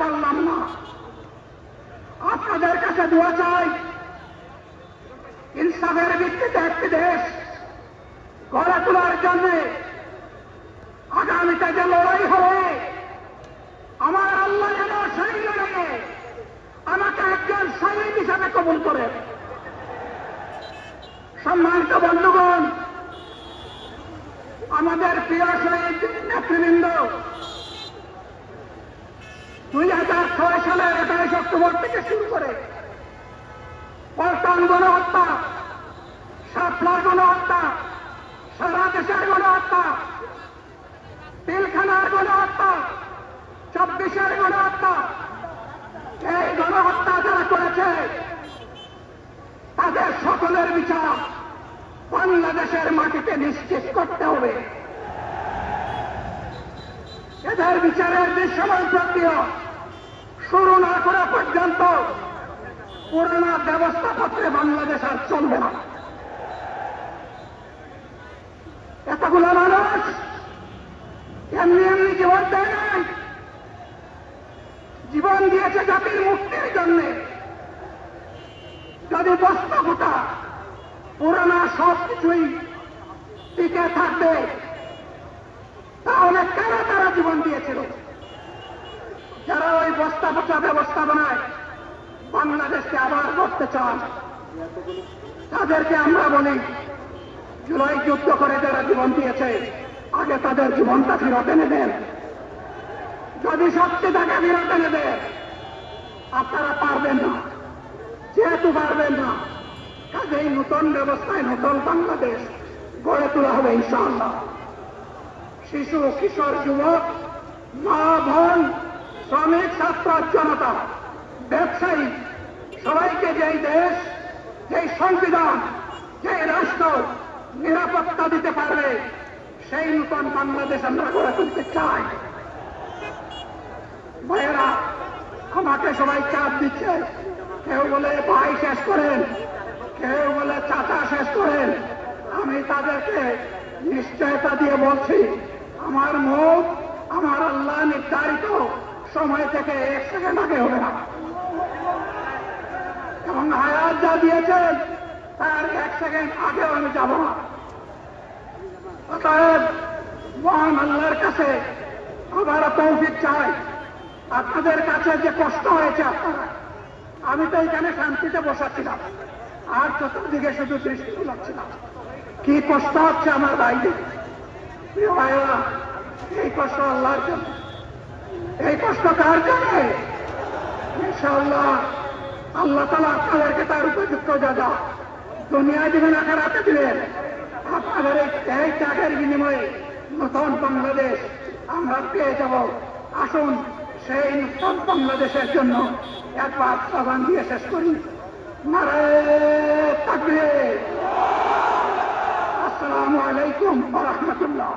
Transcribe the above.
পারলাম না। আপনাদের কাছে দোয়া চাই, ইনসাফের ভিত্তিতে একটি দেশ গড়ে তোলার জন্য আগামীতে যে লড়াই হবে, আমার আল্লাহ যেন সেই লড়াইয়ে আমাকে একজন শহীদ হিসাবে কবুল করে। সম্মানিত বন্ধুগণ, আমাদের প্রিয় শহীদ নেতৃবৃন্দ সালের একাইশ অক্টোবর থেকে শুরু করে পল্টন গণহত্যা, শাপলা গণহত্যা, সারা দেশের গণহত্যা, তিলখানার গণহত্যা চব্বিশের গণহত্যা। এই গণহত্যা যারা করেছে, তাদের সকলের বিচার বাংলাদেশের মাটিতে নিশ্চিত করতে হবে। এদের বিচারের দৃশ্যমান প্রক্রিয়া শুরু না করা পর্যন্ত পুরোনো ব্যবস্থাপত্রে বাংলাদেশ আর চলবে না। এতগুলো মানুষ এমনি এমনি জীবন দেয় নাই। জীবন দিয়েছে জাতির মুক্তির জন্যে। যদি বস্তা গোটা পুরানা সব কিছুই টিকে থাকবে তাহলে কারা তারা জীবন দিয়েছিল যারা ওই বস্তা পোচা ব্যবস্থাপনায় বাংলাদেশকে আবার করতে চান। তাদেরকে আমরা বলি, জুলাই যুদ্ধ করে যারা জীবন দিয়েছে, আগে তাদের জীবনটা ফেরত এনে দেন যদি সত্যি তাকে ফেরত এনে দেন আপনারা পারবেন না। যেহেতু পারবেন না, কাজেই নতুন ব্যবস্থায় নতুন বাংলাদেশ গড়ে তোলা হবে ইনশাআল্লাহ। শিশু, কিশোর, যুবক, মা, বোন, শ্রমিক, ছাত্র, জনতা, ব্যবসায়ী সবাইকে যেই দেশ, যেই সংবিধান, যেই রাষ্ট্র নিরাপত্তা দিতে পারবে, সেই নতুন বাংলাদেশ আমরা গড়ে তুলতে চাই ভাইয়েরা, আমাকে সবাই চাপ দিচ্ছে। কেউ বলে ভাই শেষ করেন, কেউ বলে চাচা শেষ করেন। আমি তাদেরকে নিশ্চয়তা দিয়ে বলছি, আমার মুখ আমার আল্লাহ নির্ধারিত সময় থেকে এক সেকেন্ড আগে হবে না। যা দিয়েছেন, তার এক সেকেন্ড আগেও আমি যাব না। মহান আল্লাহর কাছে আবার তৌফিক চাই। আপনাদের কাছে যে কষ্ট হয়েছে আপনারা, আমি তো এখানে শান্তিতে বসাচ্ছিলাম, আর চতুর্দিকে শুধু দৃষ্টি বুলাচ্ছিলাম কি কষ্ট হচ্ছে আমার বাইরে এই কষ্ট আল্লাহর জন্য। এই কষ্ট কার জন্য? ইনশাআল্লাহ আল্লাহ তালা আপনাদেরকে তার উপযুক্ত যা দুনিয়ায় দিবেন আকারাতে দিলেন। আপনাদের এই ত্যাগের বিনিময়ে নতুন বাংলাদেশ আমরা পেয়ে যাব। আসুন সেই নতুন বাংলাদেশের জন্য একবার স্লোগান দিয়ে শেষ করি। থাকবে আসসালামু আলাইকুম রহমতুল্লাহ।